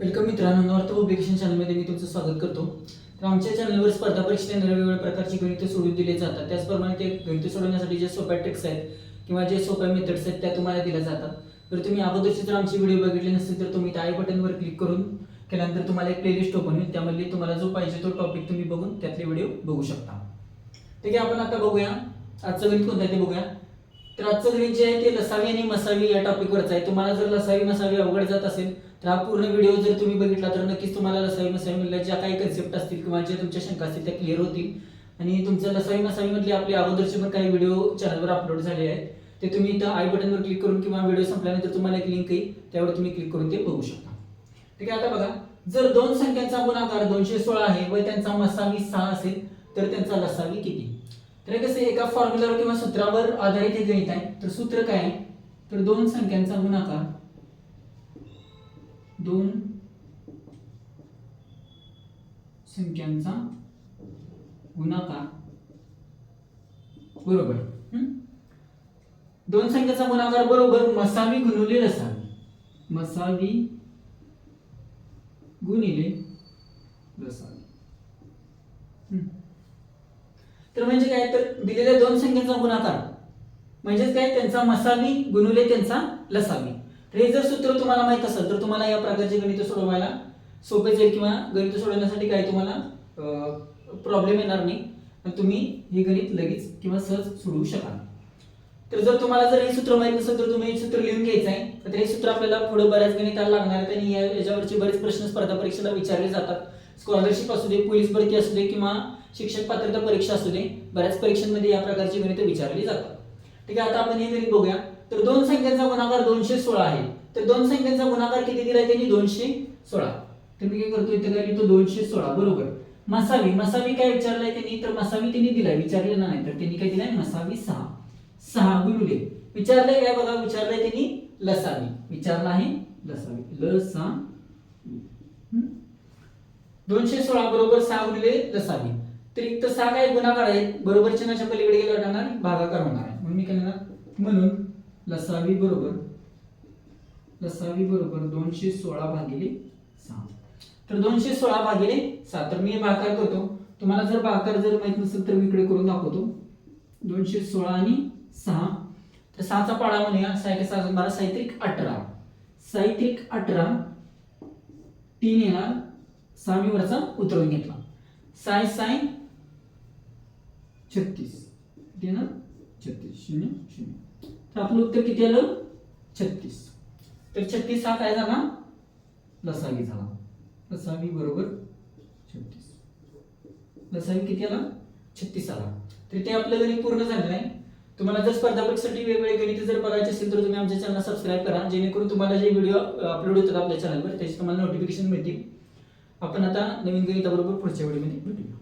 Welcome मित्रांनो north publication चॅनलमध्ये मी तुमचं स्वागत करतो. तर आमच्या चॅनलवर स्पर्धा परीक्षेने वेगवेगळ्या प्रकारची गणितं सोडून दिले जातात. त्याचप्रमाणे ते गणितं सोडवण्यासाठी जे सोप्या ट्रिक्स आहेत किंवा जे सोप्या मेथड्स आहेत त्या तुम्हाला दिल्या जातात. तर तुम्ही अगोदरचे जर आमचे व्हिडिओ बघितले नसतील तर तुम्ही त्या आय बटनवर क्लिक करून केल्यानंतर तुम्हाला एक प्लेलिस्ट ओपन होईल. त्यामध्ये तुम्हाला जो पाहिजे तो टॉपिक तुम्ही बघून त्यातले व्हिडिओ बघू शकता. ठीक आहे आपण आता बघूया. आजचं गणित कोणतं आहे ते बघूया. तर आजचं गणित जे आहे ते लसावी आणि मसावी या टॉपिकवरच आहे. तुम्हाला जर लसावी मसावी अवघड जात असेल तर हा पूर्ण व्हिडिओ जर तुम्ही बघितला तर नक्कीच तुम्हाला लसावी मसावी मधल्या ज्या काही कन्सेप्ट असतील किंवा ज्या तुमच्या शंका असतील त्या क्लिअर होतील. आणि तुमचं लसावी मसावी मधले आपले अगोदरचे पण काही व्हिडिओ चॅनलवर अपलोड झाले आहेत. ते तुम्ही इथं आय बटनवर क्लिक करून किंवा व्हिडिओ संपल्यानंतर तुम्हाला एक लिंक येईल. त्यावर तुम्ही क्लिक करून ते बघू शकता. ठीक आहे आता बघा. जर दोन संख्यांचा गुणाकार दोनशे सोळा आहे व त्यांचा मसावी सहा असेल तर त्यांचा लसावी किती? तर कसं आहे, एका फॉर्म्युलावर किंवा सूत्रावर आधारित हे गणित आहे. तर सूत्र काय आहे? तर दोन संख्यांचा गुणाकार. दोन संख्यांचा गुणाकार. बरोबर. दोन संख्येचा गुणाकार बरोबर मसावी गुणिले लसावी मसावी गुणिले लसावी तर म्हणजे काय तर दिलेल्या दोन संख्येचा गुणाकार. म्हणजेच काय त्यांचा मसावी गुणुले त्यांचा लसावी. तर हे जर सूत्र तुम्हाला माहीत असेल तर तुम्हाला या प्रकारचे गणित सोडवायला सोपे जाईल किंवा गणित सोडवण्यासाठी काही तुम्हाला प्रॉब्लेम येणार नाही. तुम्ही हे गणित लगेच किंवा सहज सोडवू शकाल. तर जर तुम्हाला जर हे सूत्र माहीत नसेल तर तुम्ही हे सूत्र लिहून घ्यायचं आहे. तर हे सूत्र आपल्याला पुढे बऱ्याच गणिताला लागणार आहेत आणि याच्यावरचे बरेच प्रश्न स्पर्धा परीक्षेला विचारले जातात. स्कॉलरशिप असू दे पोलीस भरती असू दे किंवा शिक्षक पात्रता परीक्षा असू दे बऱ्याच परीक्षांमध्ये या प्रकारची गणित विचारली जातात. ठीक आहे आता आपण हे गणित बघूया. तर दोन संख्यांचा गुणाकार दोनशे सोळा आहे. तर दोन संख्यांचा गुणाकार किती दिलाय त्यांनी? दोनशे सोळा. तर मी काय करतो इथे काय लिहितो? दोनशे सोळा. बरोबर. मसावी. मसावी काय विचारलंय त्यांनी? तर मसावी त्यांनी दिलाय. विचारलं नाही तर त्यांनी काय दिलाय? मसावी सहा. सहा गुरुले विचारलंय काय बघा? विचारलंय त्यांनी लसावी. विचारलं आहे लसावी. लसा दोनशे सोळा बरोबर सहा गुरुले लसावी. तर एक तर सहा काय गुणाकार आहेत. बरोबर चिन्हाच्या पलीकडे गेलं जाणार भागाकार होणार आहे. म्हणून मी काय म्हणून लसावी बरोबर लसावी बरोबर दोनशे सोळा भागिले सहा. तर दोनशे सोळा भागिले सहा. तर मी हे भागाकार करतो. तुम्हाला जर भागाकार जर माहीत नसेल तर मी इकडे करून दाखवतो. दोनशे सोळा आणि सहा. तर सहाचा पाडा म्हणूया. सहा एके सहा बारा. साहित्रिक अठरा. साहित्रिक अठरा. तीन येणार. सहा मी वरचा उतरवून घेतला. साय साय छत्तीस. येणार छत्तीस. शून्य? शून्य. तर आपलं उत्तर किती आलं? छत्तीस. तर छत्तीस हा काय झाला? लसावी झाला. लसावी बरोबर छत्तीस. लसावी किती आला? छत्तीस आला. तर ते आपलं गणित पूर्ण झालेलं आहे तुम्हाला जर स्पर्धा परीक्षेसाठी वेगवेगळे गणित जर बघायचे असेल तर तुम्ही आमच्या चॅनल सबस्क्राईब करा. जेणेकरून तुम्हाला जे व्हिडिओ अपलोड होतात आपल्या चॅनलवर त्याची तुम्हाला नोटिफिकेशन मिळतील. आपण आता नवीन गणिताबरोबर पुढच्या व्हिडिओमध्ये भेटूया.